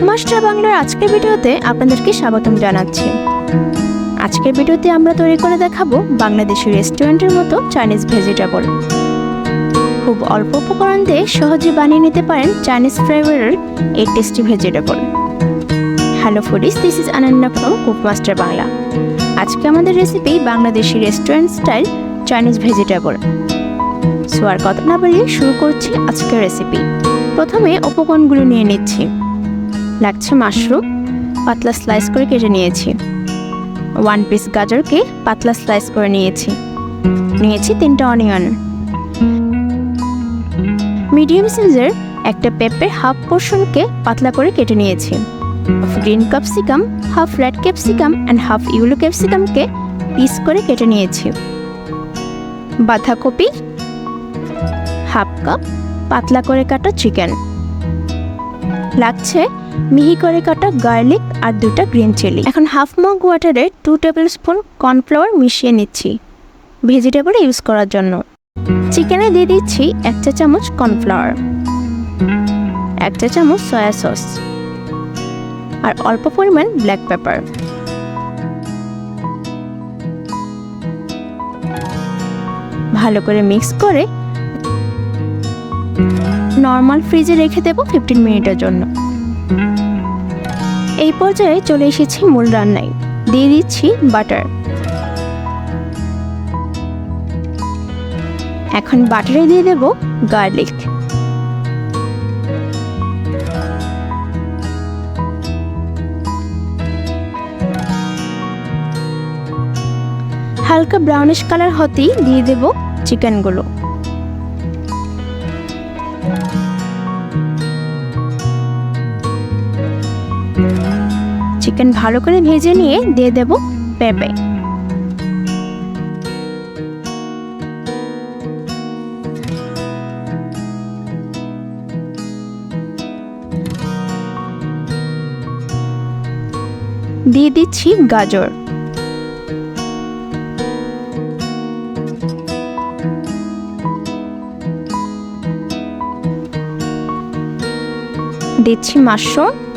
কুকমাস্টার বাংলার আজকের ভিডিওতে আপনাদেরকে স্বাগতম জানাচ্ছি। আজকের ভিডিওতে আমরা তৈরি করে দেখাবো বাংলাদেশি রেস্টুরেন্টের মতো চাইনিজ ভেজিটেবল। খুব অল্প উপকরণ দিয়ে সহজে বানিয়ে নিতে পারেন চাইনিজ ফ্লেভারের এই tasty vegetable. Hello foodies this is Anand from cook master Bangla আজকে আমাদের recipe Bangladeshi restaurant style Chinese vegetable. So আর কথা না বাড়িয়ে শুরু করছি আজকের রেসিপি প্রথমে উপকরণগুলো নিয়ে নিচ্ছি। লাগছে মাশরুম, পাতলা স্লাইস করে কেটে নিয়েছি। ওয়ান পিস গাজরকে পাতলা স্লাইস করে নিয়েছি। নিয়েছি তিনটা অনিয়ন মিডিয়াম সাইজের একটা পেঁপের হাফ পোর্শনকে পাতলা করে কেটে নিয়েছি। Green capsicum half red capsicum and half yellow ক্যাপসিকামকে piece করে কেটে নিয়েছি। বাঁধাকপি হাফ কাপ পাতলা করে কাটা চিকেন লাগছে মিহি করে কাটা গার্লিক আর দুটা গ্রিন চিলি। এখন হাফ মগ ওয়াটারে টু টেবিল স্পুন কর্নফ্লাওয়ার মিশিয়ে নিচ্ছি ভেজিটেবল ইউজ করার জন্য। চিকেনে দিয়ে দিচ্ছি এক চা চামচ কর্নফ্লাওয়ার এক চা চামচ সয়া সস আর অল্প পরিমাণ ব্ল্যাক পেপার ভালো করে মিক্স করে নর্মাল ফ্রিজে রেখে দেবো ফিফটিন মিনিটের জন্য। এই পর্যায়ে চলে এসেছি মূল রান্নায়। দিয়ে দিচ্ছি বাটার। এখন বাটারে দিয়ে দেব গার্লিক। হালকা ব্রাউনিশ কালার হতেই দিয়ে দেব চিকেনগুলো চিকেন ভালো করে ভেজে নিয়ে দিয়ে দেব পেঁপে। দিয়ে দিচ্ছি গাজর। দিচ্ছি মাশরুম।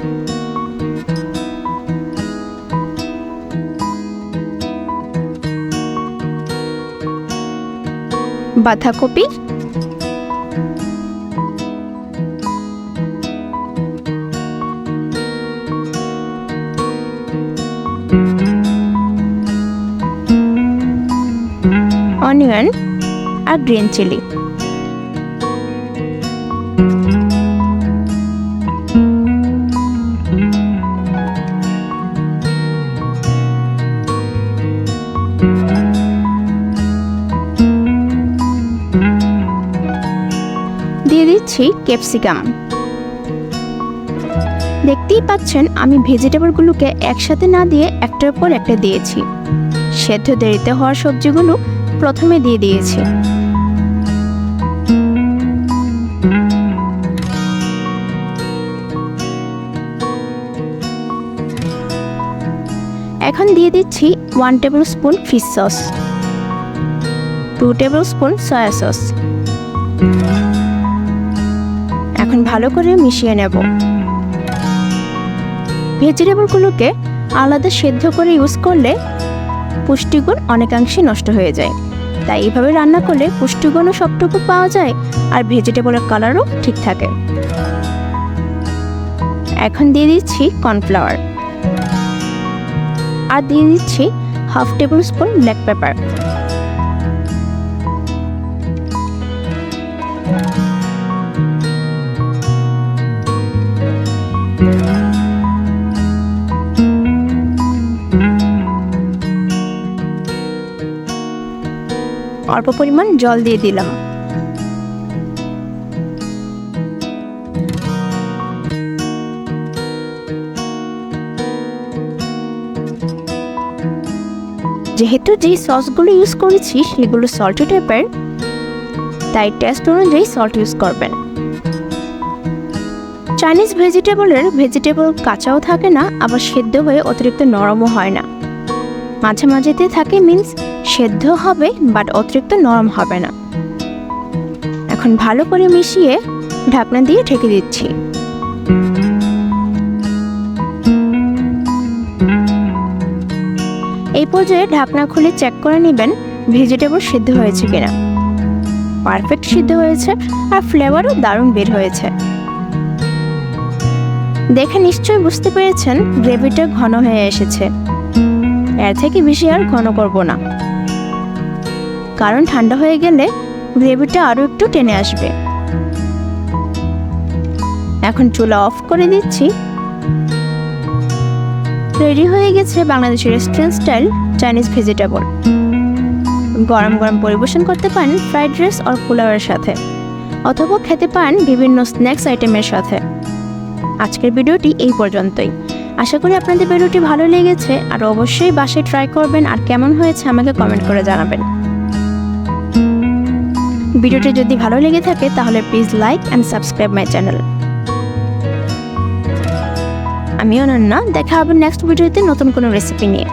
বাঁধাকপি। অনিয়ন আর গ্রিন চিলি। দিচ্ছি ক্যাপসিকাম। দেখতেই পাচ্ছেন, আমি ভেজিটেবলগুলোকে একসাথে না দিয়ে একটার পর একটা দিয়েছি। সেদ্ধ দেরিতে হওয়া সবজিগুলো প্রথমে দিয়ে দিয়েছি। এখন দিয়ে দিচ্ছি one tablespoon fish sauce two tablespoon soya sauce এখন ভালো করে মিশিয়ে নেব। ভেজিটেবলগুলোকে আলাদা সেদ্ধ করে ইউজ করলে পুষ্টিগুণ অনেকাংশে নষ্ট হয়ে যায়। তাই এইভাবে রান্না করলে পুষ্টিগুণও সবটুকু পাওয়া যায় আর ভেজিটেবলের কালারও ঠিক থাকে। এখন দিয়ে দিচ্ছি কর্নফ্লাওয়ার আর দিয়ে দিচ্ছি half tablespoon black pepper অল্প পরিমাণ জল দিয়ে দিলাম। যেহেতু যেই সসগুলো ইউজ করেছি, সেগুলো সল্টি টাইপের তাই টেস্ট অনুযায়ী সল্ট ইউজ করবেন। চাইনিজ ভেজিটেবলের ভেজিটেবল কাঁচাও থাকে না, আবার সেদ্ধ হয়ে অতিরিক্ত নরমও হয় না। মাঝে মাঝেতে থাকে মিন্স সেদ্ধ হবে বাট অতিরিক্ত নরম হবে না। এখন ভালো করে মিশিয়ে ঢাকনা দিয়ে ঢেকে দিচ্ছি। এই পর্যায়ে ঢাকনা খুলে চেক করে নেবেন ভেজিটেবল সিদ্ধ হয়েছে কিনা। পারফেক্ট সিদ্ধ হয়েছে আর ফ্লেভারও দারুণ বের হয়েছে। দেখে নিশ্চয় বুঝতে পেরেছেন, গ্রেভিটা ঘন হয়ে এসেছে। এর থেকে বেশি আর ঘন করব না। কারণ ঠান্ডা হয়ে গেলে গ্রেভিটা আরও একটু টেনে আসবে। এখন চুলা অফ করে দিচ্ছি। রেডি হয়ে গেছে বাংলাদেশের রেস্টুরেন্ট স্টাইল চাইনিজ ভেজিটেবল। গরম গরম পরিবেশন করতে পারেন ফ্রাইড রাইস আর পোলাওয়ের সাথে, অথবা খেতে পারেন বিভিন্ন স্ন্যাক্স আইটেমের সাথে। আজকের ভিডিওটি এই পর্যন্তই। আশা করি আপনাদের ভিডিওটি ভালো লেগেছে, আর অবশ্যই বাসায় ট্রাই করবেন আর কেমন হয়েছে আমাকে কমেন্ট করে জানাবেন। ভিডিওটি যদি ভালো লেগে থাকে, তাহলে please like and subscribe my channel আমি অনন্যা, দেখা হবে নেক্সট ভিডিওতে নতুন কোনো রেসিপি নিয়ে।